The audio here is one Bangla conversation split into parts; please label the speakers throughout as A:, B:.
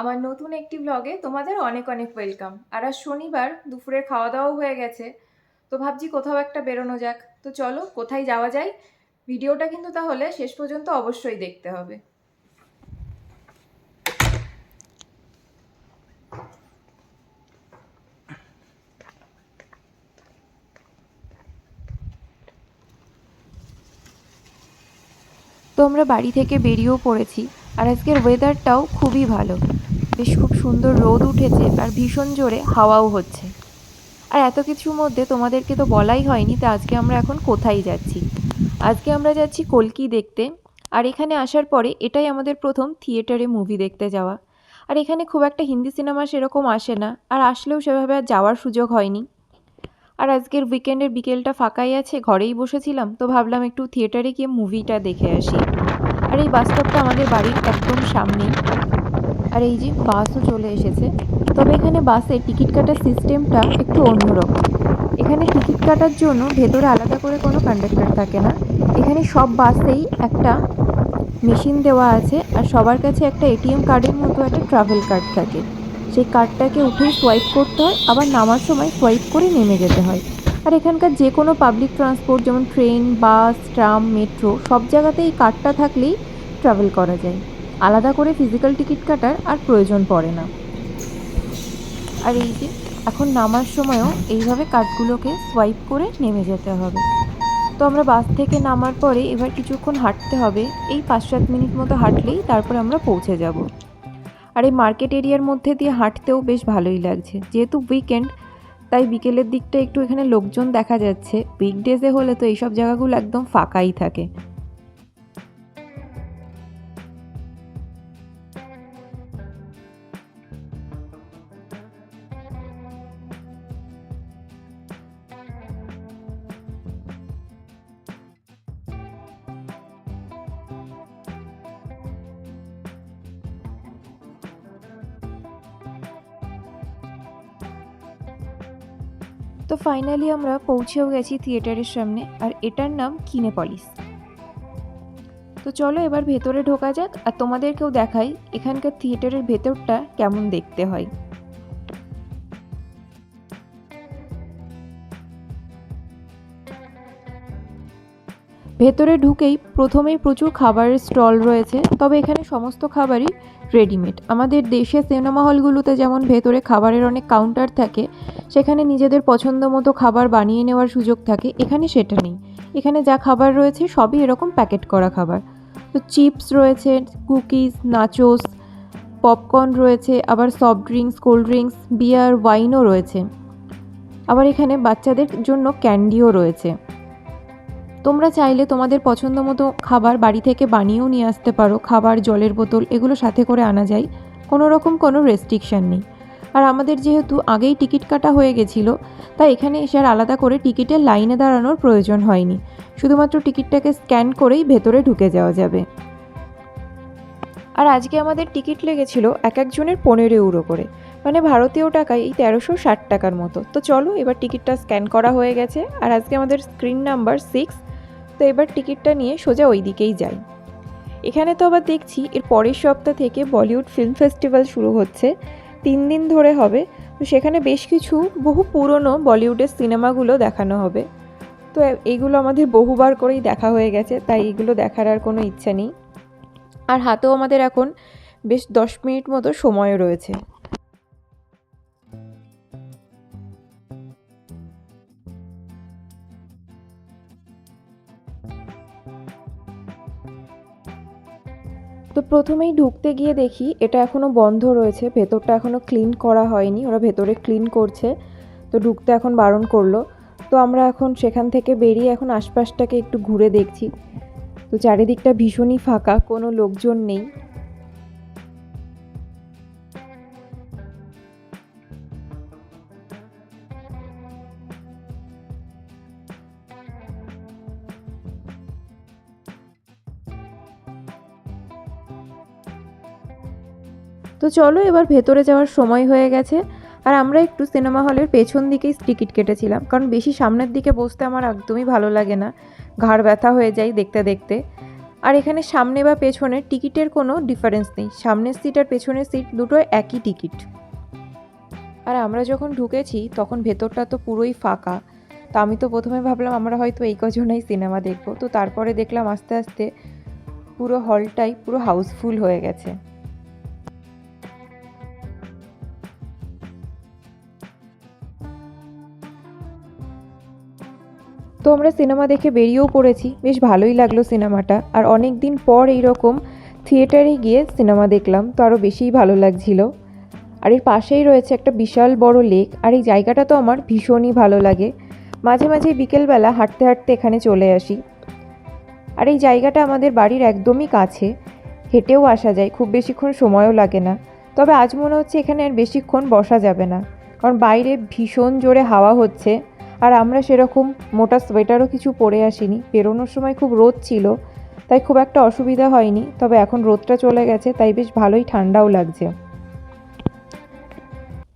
A: আমার নতুন একটি ব্লগে তোমাদের অনেক অনেক ওয়েলকাম আর আজ শনিবার, দুপুরের খাওয়া দাওয়াও হয়ে গেছে। তো ভাবছি কোথাও একটা বেরোনো যাক। তো চলো, কোথায় যাওয়া যায়? ভিডিওটা কিন্তু তাহলে শেষ পর্যন্ত অবশ্যই দেখতে হবে। তো আমরা বাড়ি থেকে বেরিয়েও পড়েছি। আর আজকের ওয়েদারটাও খুবই ভালো। বেশ খুব সুন্দর রোদ উঠেছে, আর ভীষণ জোরে হাওয়াও হচ্ছে। আর এত কিছুর মধ্যে তোমাদেরকে তো বলাই হয়নি তো আজকে আমরা এখন কোথায় যাচ্ছি। আজকে আমরা যাচ্ছি কলকি দেখতে, আর এখানে আসার পরে এটাই আমাদের প্রথম থিয়েটারে মুভি দেখতে যাওয়া। আর এখানে খুব একটা হিন্দি সিনেমা সেরকম আসে না, আর আসলেও সেভাবে আর যাওয়ার সুযোগ হয়নি। আর আজকের উইকেন্ডের বিকেলটা ফাঁকাই আছে, ঘরেই বসেছিলাম, তো ভাবলাম একটু থিয়েটারে গিয়ে মুভিটা দেখে আসি। আর এই বাস স্টপটা আমাদের বাড়ির একদম সামনেই। আর এই যে বাসও চলে এসেছে। তবে এখানে বাসে টিকিট কাটার সিস্টেমটা একটু অন্যরকম। এখানে টিকিট কাটার জন্য ভেতরে আলাদা করে কোনো কন্ডাক্টর থাকে না। এখানে সব বাসেই একটা মেশিন দেওয়া আছে আর সবার কাছে একটা এটিএম কার্ডের মতো একটা ট্রাভেল কার্ড থাকে। সেই কার্ডটাকে উঠেই সোয়াইপ করতে হয়, আবার নামার সময় সোয়াইপ করে নেমে যেতে হয়। আর এখানকার যে কোনো পাবলিক ট্রান্সপোর্ট যেমন ট্রেন বাস ট্রাম মেট্রো সব জায়গাতে এই কার্ডটা থাকলেই ট্রাভেল করা যায়। আলাদা করে ফিজিক্যাল টিকিট কাটার আর প্রয়োজন পড়ে না। আর এই যে, এখন নামার সময়ও এইভাবে কার্ডগুলোকে সোয়াইপ করে নেমে যেতে হবে। তো আমরা বাস থেকে নামার পরে এবার কিছুক্ষণ হাঁটতে হবে। এই পাঁচ সাত মিনিট মতো হাঁটলেই তারপরে আমরা পৌঁছে যাব। আর এই মার্কেট এরিয়ার মধ্যে দিয়ে হাঁটতেও বেশ ভালোই লাগছে। যেহেতু উইকেন্ড তাই বিকেলের দিকটা একটু এখানে লোকজন দেখা যাচ্ছে। উইকডেজে হলে তো এইসব জায়গাগুলো একদম ফাঁকাই থাকে। তো ফাইনালি আমরা পৌঁছেও গেছি থিয়েটারের সামনে, আর এটার নাম কিনেপলিস তো চলো এবার ভেতরে ঢোকা যাক, আর তোমাদেরকেও দেখাই এখানকার থিয়েটারের ভেতরটা কেমন দেখতে হয়। ভেতরে ঢুকেই প্রথমেই প্রচুর খাবারের স্টল রয়েছে, তবে এখানে সমস্ত খাবারই রেডিমেড আমাদের দেশে সিনেমা হলগুলোতে যেমন ভেতরে খাবারের অনেক কাউন্টার থাকে, সেখানে নিজেদের পছন্দ মতো খাবার বানিয়ে নেওয়ার সুযোগ থাকে, এখানে সেটা নেই। এখানে যা খাবার রয়েছে সবই এরকম প্যাকেট করা খাবার। তো চিপস রয়েছে কুকিজ নাচোস পপকর্ন রয়েছে, আবার soft drinks cold drinks beer ওয়াইনও রয়েছে। আবার এখানে বাচ্চাদের জন্য ক্যান্ডিও রয়েছে। তোমরা চাইলে তোমাদের পছন্দ মতো খাবার বাড়ি থেকে বানিয়েও নিয়ে আসতে পারো, খাবার, জলের বোতল, এগুলো সাথে করে আনা যায়। কোনো রকম কোনো রেস্ট্রিকশান নেই। আর আমাদের যেহেতু আগেই টিকিট কাটা হয়ে গেছিল, তাই এখানে এসে আর আলাদা করে টিকিটের লাইনে দাঁড়ানোর প্রয়োজন হয়নি। শুধুমাত্র টিকিটটাকে স্ক্যান করেই ভেতরে ঢুকে যাওয়া যাবে। আর আজকে আমাদের টিকিট লেগেছিল এক একজনের পনেরো ইউরো করে। মানে ভারতীয় টাকায় এই তেরোশো ষাট টাকার মতো। তো চলো এবার টিকিটটা স্ক্যান করা হয়ে গেছে। আর আজকে আমাদের স্ক্রিন নাম্বার সিক্স এবার টিকিটটা নিয়ে সোজা ওই দিকেই যাই। এখানে তো আবার দেখছি এর পরের সপ্তাহ থেকে বলিউড ফিল্ম ফেস্টিভ্যাল শুরু হচ্ছে। তিন দিন ধরে হবে। তো সেখানে বেশ কিছু বহু পুরনো বলিউডের সিনেমাগুলো দেখানো হবে। তো এইগুলো আমাদের বহুবার করেই দেখা হয়ে গেছে, তাই এগুলো দেখার আর কোনো ইচ্ছা নেই। আর হাতেও আমাদের এখন বেশ দশ মিনিট মতো সময় রয়েছে। তো প্রথমেই ঢুকতে গিয়ে দেখি এটা এখনও বন্ধ রয়েছে, ভেতরটা এখনও ক্লিন করা হয়নি, ওরা ভেতরে ক্লিন করছে। তো ঢুকতে এখন বারণ করল। তো আমরা এখন সেখান থেকে বেরিয়ে এখন আশপাশটাকে একটু ঘুরে দেখছি। তো চারিদিকটা ভীষণই ফাঁকা, কোনো লোকজন নেই। তো চলো এবার ভেতরে যাওয়ার সময় হয়ে গেছে। আর আমরা একটু সিনেমা হলের পেছন দিকেই টিকিট কেটেছিলাম, কারণ বেশি সামনের দিকে বসতে আমার একদমই ভালো লাগে না। ঘাড় ব্যথা হয়ে যায় দেখতে দেখতে। আর এখানে সামনে বা পেছনে টিকিটের কোনো ডিফারেন্স নেই। সামনের সিট আর পেছনের সিট দুটো একই টিকিট। আর আমরা যখন ঢুকেছি, তখন ভেতরটা তো পুরোই ফাঁকা। তো আমি তো প্রথমে ভাবলাম, আমরা হয়তো এই কজনেই সিনেমা দেখব। তো তারপরে দেখলাম আস্তে আস্তে পুরো হলটাই পুরো হাউসফুল হয়ে গেছে। তো আমরা সিনেমা দেখে বেরিয়েও পড়েছি। বেশ ভালোই লাগল সিনেমাটা। আর অনেক দিন পর এইরকম থিয়েটারে গিয়ে সিনেমা দেখলাম, তো আরও বেশিই ভালো লাগছিল। আর এর পাশেই রয়েছে একটা বিশাল বড় লেক, আর এই জায়গাটা তো আমার ভীষণই ভালো লাগে। মাঝে মাঝে বিকেলবেলা হাঁটতে হাঁটতে এখানে চলে আসি। আর এই জায়গাটা আমাদের বাড়ির একদমই কাছে। হেঁটেও আসা যায়, খুব বেশিক্ষণ সময়ও লাগে না। তবে আজ মনে হচ্ছে এখানে আর বেশিক্ষণ বসা যাবে না। কারণ বাইরে ভীষণ জোরে হাওয়া হচ্ছে। আর আমরা সেরকম মোটা সোয়েটারও কিছু পরে আসিনি। বেরোনোর সময় খুব রোদ ছিল, তাই খুব একটা অসুবিধা হয়নি, তবে এখন রোদটা চলে গেছে, তাই বেশ ভালোই ঠান্ডাও লাগছে।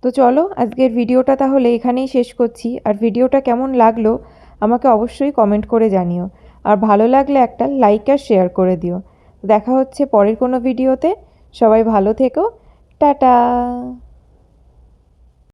A: তো চলো, আজকের ভিডিওটা তাহলে এখানেই শেষ করছি। আর ভিডিওটা কেমন লাগল, আমাকে অবশ্যই কমেন্ট করে জানিও। আর ভালো লাগলে একটা লাইক আর শেয়ার করে দিও। দেখা হচ্ছে পরের কোনো ভিডিওতে। সবাই ভালো থেকো। টাটা!